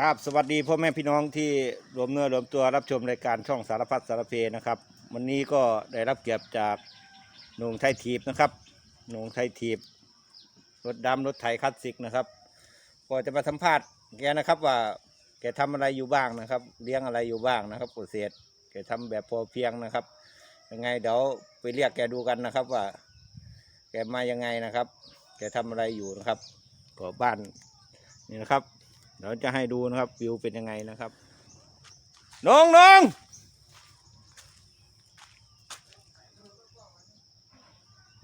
กราบสวัสดีพ่อแม่พี่น้องที่รวมเนื้อรวมตัวรับชมรายการช่องสารพัดสารเพนะครับ วันนี้ก็ได้รับเกียรติจากหนุ่งไทยทีบนะครับหนุ่งไทยทีบรถดำรถไถคลาสสิกนะครับ ก็จะมาสัมภาษณ์แกนะครับว่าแกทำอะไรอยู่บ้างนะครับ เลี้ยงอะไรอยู่บ้างนะครับเกษตรแกทำแบบพอเพียงนะครับยังไงเดี๋ยวไปเรียกแกดูกันนะครับว่า แกมายังไงนะครับ แกทำอะไรอยู่นะครับก็บ้านนี่นะครับ เดี๋ยวจะให้ดูนะครับวิวเป็นยังไงนะครับนงนง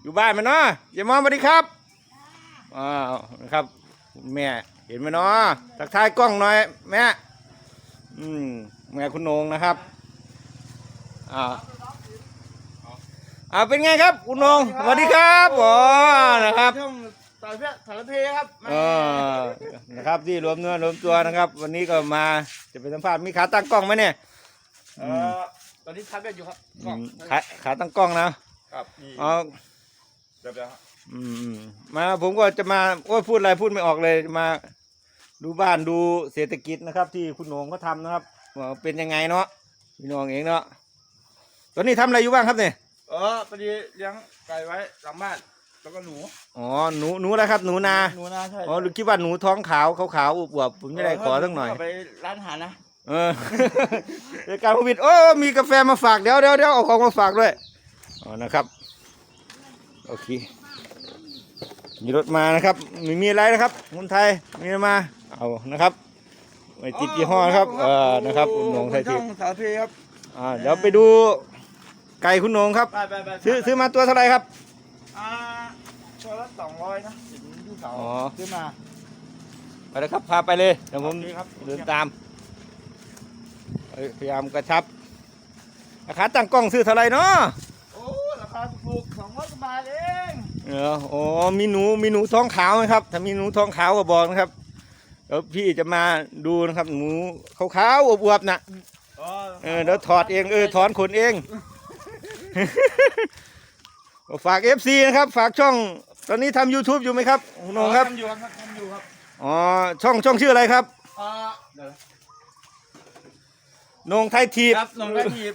อยู่บ้านไหมเนาะอย่ามองสวัสดีครับอ้าวนะครับคุณแม่เห็นไหมเนาะทักทายกล้องหน่อยแม่อืมแม่คุณนงนะครับอ่าอ่าเป็นไงครับคุณนงสวัสดีครับอ๋อนะครับ ช่องสารเพสารเพครับเออนะครับที่รวมเนื้อรวมตัวนะครับ วันนี้ก็มาจะไปสัมภาษณ์มีขาตั้งกล้องไหมเนี่ยเออตอนนี้ทับแบบอยู่ครับอืมขาขาตั้งกล้องนะครับนี่อ๋อเดี๋ยวเดี๋ยวอืมมาผมก็จะมาโอ้ยพูดอะไรพูดไม่ออกเลยมา ดูบ้านดูเศรษฐกิจนะครับ ที่คุณโหนงเขาทำนะครับว่าเป็นยังไงเนาะพี่น้องเองเนาะตอนนี้ทำอะไรอยู่บ้างครับเนี่ยเออพอดีเลี้ยงไก่ไว้หลังบ้าน แล้วก็หนูอ๋อหนูหนูอะไรครับหนูนาหนูนาใช่อ๋อหรือคิดว่าหนูท้องขาวขาวขาวๆอวบๆผมจะได้ขอสักหน่อย ไปร้านอาหารนะเออรายการโควิดโอ้มีกาแฟมาฝากเดี๋ยวเดี๋ยวเดี๋ยวเอาของมาฝากด้วยอ๋อนะครับโอเคมีรถมานะครับไม่มีอะไรนะครับคนไทยมีมาเอานะครับไม่ติดยี่ห้อนะครับเออนะครับคุณหนงไทยทิพช่อย์งสารเพครับอ่าเดี๋ยวไปดูไก่คุณหนงครับไปไปไปซื้อซื้อมาตัวเท่าไหร่ครับ อ่าตัวละสองร้อยนะเห็นที่เขาอ๋อซื้อมา ไปเลยครับ พาไปเลยเดี๋ยวผมโอเคครับ เดินตามเอ้ยพยายามกระชับราคาตั้งกล้องซื้อเท่าไหร่เนาะโอ้ราคาถูกสองร้อยกว่าบาทเองเออโอ้มีหนูมีหนูท้องขาวไหมครับ ถ้ามีหนูท้องขาวก็บอกนะครับเดี๋ยวพี่จะมาดูนะครับ หนูขาวๆอวบๆนะอ๋อเออเดี๋ยวถอดเอง เออถอนขนเอง ฝากเอฟซีนะครับ ฝากช่อง ตอนนี้ทำ YouTube อยู่ไหมครับคุณโหนงครับ ทำอยู่ครับทำอยู่ครับอ๋อ ช่องช่องชื่ออะไรครับอ่าเดี๋ยวโหนงไทยทีบครับหนงไทยทีบ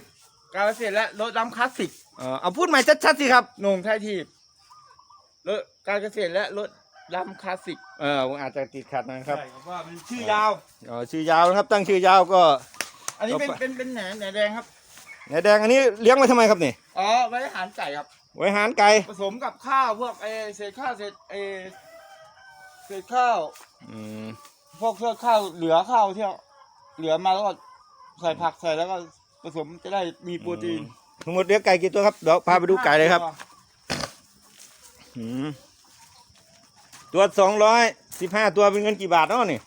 การเกษตรและรถล้ำคลาสสิกเออเอาพูดใหม่ชัดๆสิครับหนงไทยทีบรถการเกษตรและรถล้ำคลาสสิกเออผมอาจจะติดขัดนะครับใช่ครับว่ามันชื่อยาวอ๋อชื่อยาวนะครับ ตั้งชื่อยาวก็อันนี้เป็นต่อไปเป็นเป็นแหนแหนแดงครับแหนแดงอันนี้เลี้ยงไว้ทำไมครับนี่ อ๋อไว้อาหารไก่ครับ ไว้หารไก่ผสมกับข้าวพวกเออเศษข้าวเศษเออเศษข้าว อืมพวกเศษข้าวเหลือข้าวที่เหลือมาแล้วก็ใส่ผักใส่แล้วก็ผสมจะได้มีโปรตีนทั้งหมดเลี้ยงไก่กี่ตัวครับเดี๋ยวพาไปดูไก่เลยครับอืมตัวสองร้อยสิบห้าตัวเป็นเงินกี่บาทเนาะนี่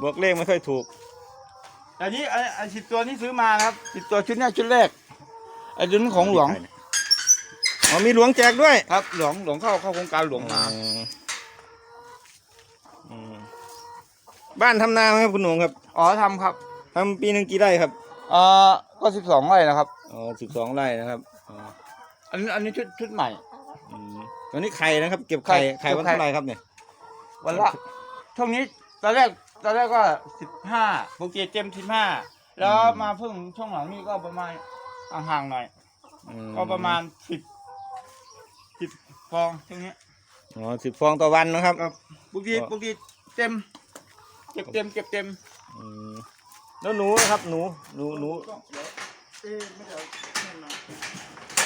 บวกเลขไม่ค่อยถูกอันนี้ไอ้ไอ้สิบตัวนี้ซื้อมานะครับสิบตัวชุดเนี้ยชุดแรกไอ้ชุดนี้ของหลวง อ๋อมีหลวงแจกด้วยครับหลวงหลวงเข้าเข้าโครงการหลวงมาอืมอืมบ้านทำนาไหมครับคุณหนุ่มครับอ๋อทำครับทำปีหนึ่งกี่ไร่ครับเอ่อก็สิบสองไร่นะครับ อ๋อสิบสองไร่นะครับอ๋ออันนี้อันนี้ชุดชุดใหม่ อืมตอนนี้ไข่นะครับ เก็บไข่ไข่ไข่วันเก็บไข่ เท่าไหร่ครับเนี่ยวันละช่วงนี้ตอนแรกตอนแรกก็สิบห้าปกติเต็มสิบห้าแล้วมาเพิ่งช่วงหลังนี่ก็ประมาณห่างๆหน่อย อืมก็ประมาณสิบสิบ ฟองช่วงนี้อ๋อสิบฟองต่อวันนะครับก็ปกติก็ปกติเต็ม เก็บเต็มเก็บเต็มอืมแล้วหนูนะครับหนูหนูหนูเอ๊ะไม่ได้เอาแน่นมา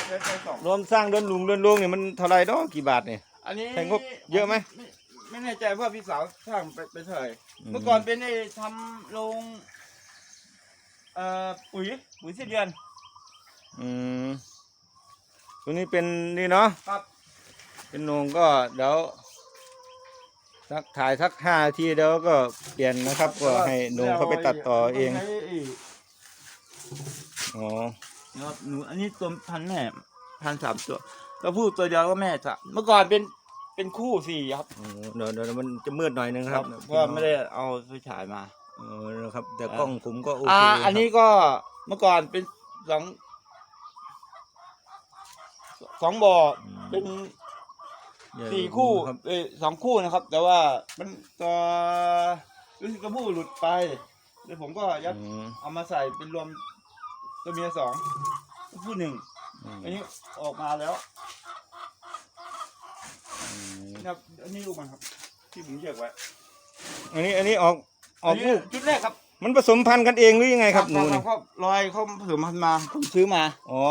ใช้ใช้สอง รวมสร้างเดินหลุมเดินลวงเนี่ยมันเท่าไหรเนาะกี่บาทเนี่ย อันนี้ใช้งบเยอะไหมไม่ไม่แน่ใจว่าพี่สาวสร้างไปไปเท่าไหร่อืม เมื่อก่อนเป็นไอ้ทำโรงเอ่อปุ๋ยปุ๋ยสิ้นเดือนอืมตัวนี้เป็นนี่เนาะครับ เป็นโหนงก็เดี๋ยวสักถ่ายสักห้านาทีเดี๋ยวก็เปลี่ยนนะครับก็ให้โหนงเขาไปตัดต่อเองใช้ไอ๋อนะครับหนูอันนี้ตัวพันแม่พันสามตัวตัวผู้ตัวเดียวก็แม่สามเมื่อก่อนเป็นเป็นคู่สี่ครับอ๋อเดี๋ยวเดี๋ยวมันจะมืดหน่อยนึงครับเพราะว่าไม่ได้เอาไฟฉายมาเออนะครับ แต่กล้องผมก็โออ่าเคอันนี้ก็เมื่อก่อนเป็นสองสองบ่อเป็นเดี๋ยว สี่คู่ครับเอ้ยสองคู่นะครับ แต่ว่ามันตัวรู้สึกกระพู้หลุดไปแล้วผมก็ยัดอืม เอามาใส่เป็นรวมตัวเมียสองตัวผู้หนึ่งอืมอันนี้ออกมาแล้วอืมนะครับอันนี้ลูกมันครับ ที่ผมเชือกไว้อันนี้อันนี้ออกออกลูกนนี้ชุดแรกครับมันผสมพันธุ์กันเองหรือยังไงครับหนูนี่เขาลอยเขาผสมพันธุ์มาผมซื้อมา อ๋อ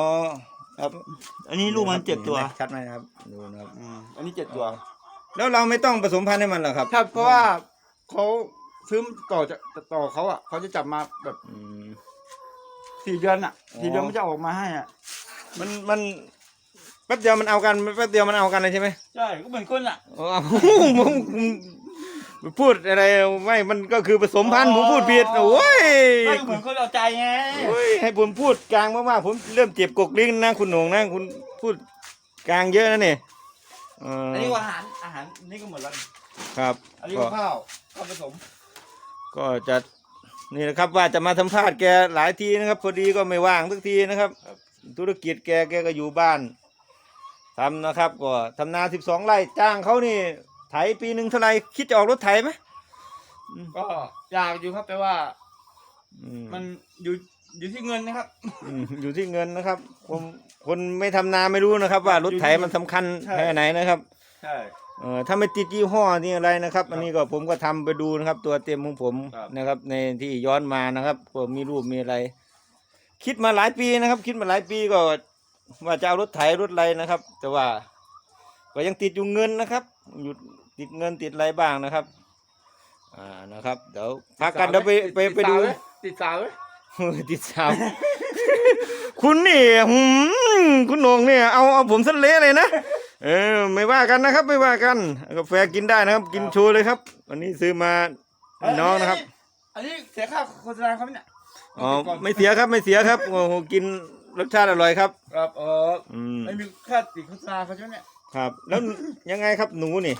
ครับอันนี้ลูกมันเจ็ดตัวชัดไหมครับดูนะครับอืมอันนี้เจ็ดตัว แล้วเราไม่ต้องผสมพันธุ์ให้มันเหรอครับ ครับ เพราะว่าเขาซื้อต่อจะต่อเขาอะเขาจะจับมาแบบอืม สี่เดือนอะอ๋อสี่เดือนมันจะออกมาให้อะมันมันแป๊บเดียวมันเอากันแป๊บเดียวมันเอากันเลยใช่ไหมใช่ก็เหมือนคนอะอ๋อผมผม พูดอะไรไม่มันก็คือผสมพันธุ์ผมพูดผิดโอ้ยไม่เหมือนคนเอาใจไงโอ้ยให้ผมพูดกลางมากๆผมเริ่มเจ็บกกลิ้นนะคุณโหน่งนะคุณพูดกลางเยอะนะเนี่ยเอ่ออันนี้ก็อาหารอาหารนี่ก็หมดแล้วครับอันนี้ก็ก็ข้าวข้าวผสม ก็จะนี่นะครับว่าจะมาสัมภาษณ์แกหลายทีนะครับ พอดีก็ไม่ว่างสักทีนะครับ ธุรกิจแกแกก็อยู่บ้านทำนะครับ ก็ทำนาสิบสองไร่จ้างเขานี่ ไถปีหนึ่งเท่าไหรคิดจะออกรถไถไหมก็อยากอยู่ครับแต่ว่าอืมมันอยู่อยู่ที่เงินนะครับอืมอยู่ที่เงินนะครับผมคนไม่ทำนาไม่รู้นะครับ ว่ารถไถมันสำคัญใช่แค่ไหนนะครับใช่เออถ้าไม่ติดยี่ห้อนี่อะไรนะครับ อันนี้ก็ผมก็ทำไปดูนะครับ ตัวเต็มของผมครับนะครับ ในที่ย้อนมานะครับก็มีรูปมีอะไร คิดมาหลายปีนะครับ คิดมาหลายปีก็ว่าจะเอารถไถรถอะไรนะครับ แต่ว่า ก็ยังติดอยู่เงินนะครับอยู่ติดเงินติดอะไรบ้างนะครับอ่านะครับเดี๋ยวพักกันเดี๋ยวไปไปไปดูติดสาวไหมเฮ้ยติดสาว คุณนี่หืมคุณโหนงเนี่ยเอาเอาผมสเละเลยนะเออไม่ว่ากันนะครับไม่ว่ากันกาแฟกินได้นะครับ กินโชว์เลยครับ วันนี้ซื้อมาให้น้องนะครับ อันนี้เสียค่าโฆษณาครับเนี่ยอ๋อไม่เสียครับไม่เสียครับโอ้โหกินรสชาติอร่อยครับ ครับเอออืมไม่มีค่าติดโฆษณาเขาใช่ไหมเนี่ย ครับ แล้วยังไงครับหนูนี่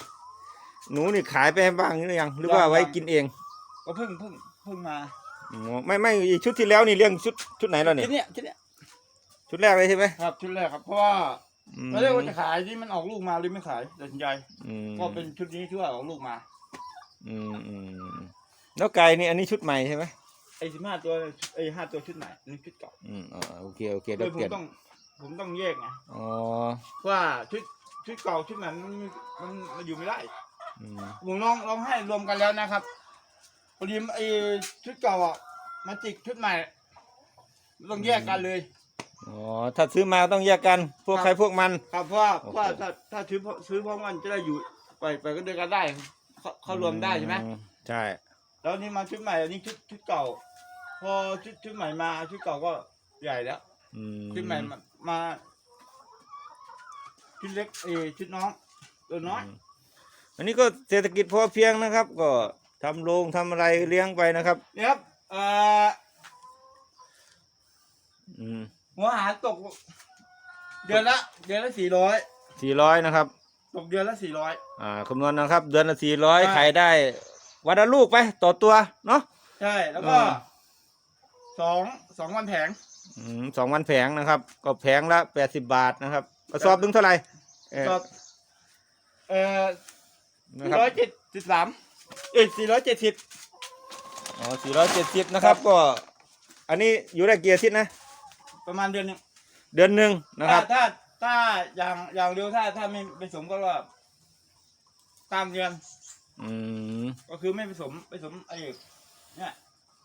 หนูนี่ขายไปให้บ้างหรือยังหรือว่าไว้กินเองก็เพิ่งเพิ่งเพิ่งมาอ๋อไม่ไม่อีกชุดที่แล้วนี่เรื่องชุดชุดไหนแล้วชุนี่ดเนี้ยชุดเนี้ยชุดแรกเลยใช่ไหมครับชุดแรกครับเพราะว่าอืมตอนแรกว่าจะขายที่มันออกลูกมาเลยไม่ขายตัดสินใจอืมก็เป็นชุดนี้ที่ว่าออกลูกมา อืมอืมแล้วไก่นี่อันนี้ชุดใหม่ใช่ไหมไอ้สิบห้าตัวไอ้ห้าตัวชุดใหม่อันนี่ชุดเก่าอืมอ่าโอเคโอเคเลเดี๋ยยวผเปลี่มยนต้องผมต้องแยกไงอ๋อเพราะว่าชุด ชุดเก่าชุดใหม่มันมันมันอยู่ไม่ได้อืมผมลองลองให้รวมกันแล้วนะครับพอดีไอ้ชุดเก่าอะมาจิกชุดใหม่ต้องแยกกันเลย อ๋อถ้าซื้อมาต้องแยกกัน พวกครับ ใครพวกมัน ครับเพราะว่าโอ้เพโห ราะว่าถ้าถ้าซื้อซื้อพร้อมกันจะได้อยู่ไปไปก็เดินกันได้เขาเขารวมได้ใช่ไหมอืใช่แล้วนี่มาชุดใหม่อันนี้ชุดชุดเก่า พอชุดชุดใหม่มาชุดเก่าก็ใหญ่แล้วอืมชุดใหม่มามา ชุดเล็กเออชุดน้องตัวน้อยมอันนี้ก็เศรษฐกิจพอเพียงนะครับ ก็ทำโรงทำอะไรเลี้ยงไปนะครับ เนี่ยครับเอ่ออืมหัวอาหารตก เดือนละ เดือนละสี่ร้อยสี่ร้อยนะครับ ตกเดือนละสี่ร้อย อ่าคำนวณนะครับ เดือนละสี่ร้อยใช่ ขายได้วันละลูกไปต่อตัวเนาะ ใช่แล้วก็อ่า สองสองวันแผงอืมสองวันแผงนะครับ ก็แผงละแปดสิบบาทนะครับกระสอบหนึงเท่าไหร่ เอ่อก็เอ่อนะสี่ครับร้อยเจ็ดสิบสามเอ้ยสี่ร้อยเจ็ดสิบอ๋อสี่ร้อยเจ็ดสิบนะครับก็ อันนี้อยู่ได้กี่อาทิตย์นะ ประมาณเดือนหนึงเดือนหนึ่งนะครับ ถ้าถ้าถ้าอย่างอย่างเร็วถ้าถ้าไม่ผสมก็ว่าตามเดือนอืมก็คือไม่ผสมผสมไอ้เนี่ย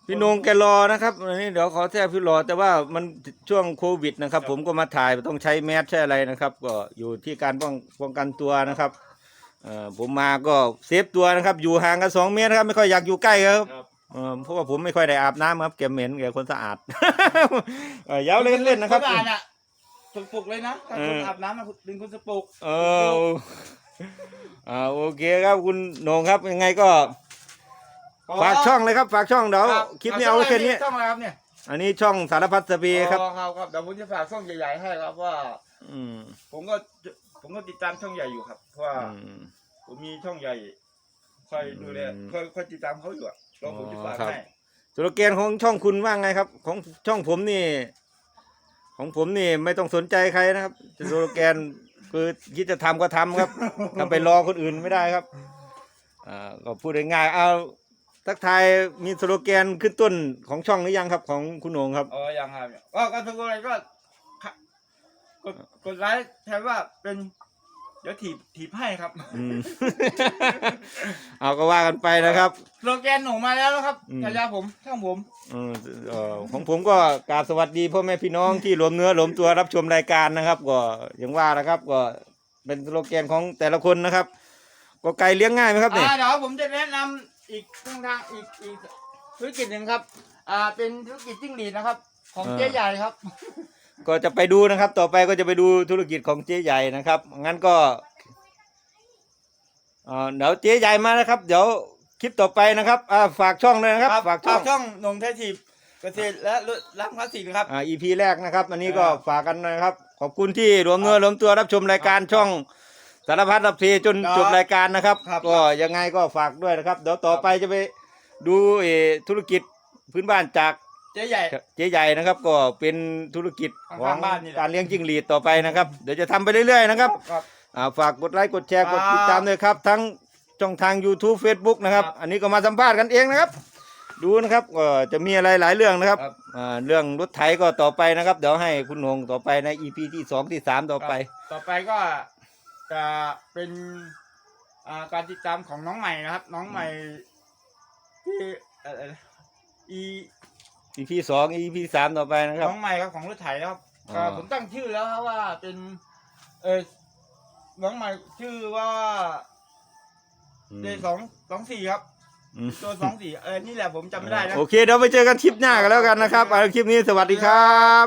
พี่นงแกรอนะครับอันนี้เดี๋ยวขอแทรกพี่รอ แต่ว่ามันช่วงโควิดนะครับ ผมก็มาถ่ายต้องใช้แมสใช้อะไรนะครับ ก็อยู่ที่การป้องป้องกันตัวนะครับเอ่อผมมาก็เซฟตัวนะครับ อยู่ห่างกันสองเมตรครับไม่ค่อยอยากอยู่ใกล้ครับครับ เอ่อเพราะว่าผมไม่ค่อยได้อาบน้ำครับแกเหม็นแกคนสะอาด เอ่ออยาวเล่นเล่นนะครับสอาดอะสกปรกเลยนะถ้าคนเอออ อาบน้ำอะเป็นคนสกปรกเอออ่าโอเคครับคุณโหนงครับยังไงก็ ฝากช่องเลยครับฝากช่องเดี๋ยวรับคลิปนี้เอาไว้แค่นี้ ช่องอะไรครับเนี่ยอันนี้ช่องสารพัดสเปีครับ อ๋อครับครับเดี๋ยวผมจะฝากช่องใหญ่ๆให้ครับว่า อืมผมก็จะผมก็ติดตามช่องใหญ่อยู่ครับเพราะว่าอืม ผมมีช่องใหญ่คอยดูแลอืมคอยคอยติดตามเขาอยู่อะแล้วผมจะฝากอ๋อครับ ให้สโลแกนของช่องคุณว่าไงครับ ของช่องผมนี่ ของผมนี่ไม่ต้องสนใจใครนะครับสโลแกนคือคิดจะทำก็ทำครับถ้าไปรอคนอื่นไม่ได้ครับอ่าก็พูดง่ายๆเอา ทักทายมีสโลแกนขึ้นต้นของช่องหรือยังครับของคุณโหนงครับ เออยังครับก็ก็ทุกคนก็ค่ะกดกดไลค์แทนว่าเป็นเดี๋ยวถีบถีบให้ครับอืม เอาก็ว่ากันไปนะครับ โลแกนหนูมาแล้วนะครับอืม ฉายาผมช่างผม อืมเอ่อของผมก็กราบสวัสดีพ่อแม่พี่น้องที่รวมเนื้อรวมตัวรับชมรายการนะครับ ก็อย่างว่านะครับ ก็เป็นสโลแกนของแต่ละคนนะครับ ก็ไก่เลี้ยงง่ายไหมครับเนี่ย อ่าเดี๋ยวผมจะแนะนำ อีกช่องทางอีกอีกธุรกิจหนึ่งครับ อ่าเป็นธุรกิจจิ้งหรีดนะครับ ของเจ๊ใหญ่ครับ ก็จะไปดูนะครับ ต่อไปก็จะไปดูธุรกิจของเจ๊ใหญ่นะครับ งั้นก็เอ่อเดี๋ยวเจ๊ใหญ่มานะครับ เดี๋ยวคลิปต่อไปนะครับอ่าฝากช่องเลยนะครับ ฝากช่องช่องหนงเททีบเกษตรและร้านคลาสสิกนะครับ อ่า EP แรกนะครับ อันนี้ก็ครับฝากกันนะครับ ขอบคุณที่รวมเงินรวมตัวรับชมรายการช่อง สารพัดรับเพจนครับจบรายการนะครับ ครับ ก็ยังไงก็ฝากด้วยนะครับ เดี๋ยวต่อไปจะไปดูเออธุรกิจพื้นบ้านจากเจ๊ใหญ่ เจ๊ใหญ่นะครับ ก็เป็นธุรกิจขข้าองงๆบ้านนี่แหละ การเลี้ยงจิ้งหรีดต่อไปนะครับ เดี๋ยวจะทำไปเรื่อยๆนะครับครับ อ่าฝากกดไลค์กดแชร์คกรับดติดตามด้วยครับ ทั้งช่องทาง YouTube Facebook นะครับ ครับอันนี้ก็มาสัมภาษณ์กันเองนะครับ ดูนะครับก็จะมีอะไรหลายเรื่องนะครับครับ อ่าเรื่องรถไถก็ต่อไปนะครับ เดี๋ยวให้คุณหงต่อไปใน EP ที่สองที่สามต่อไป ต่อไปก็ จะเป็นอ่าการติดตามของน้องใหม่นะครับ น้องใหม่ที่เอ่ออี EP สอง EP สามต่อไปนะครับ น้องใหม่ครับของรถไถนะครับอ๋ออ่าผมตั้งชื่อแล้วครับว่าเป็นเออน้องใหม่ชื่อว่าอืมเดสองสองสี่ครับอืมตัวสองสี่เออนี่แหละผมจำไม่ได้นะ โอเคเดี๋ยวไปเจอกันคลิปหน้ากันแล้วกันนะครับเอาคลิปนี้สวัสดีครับ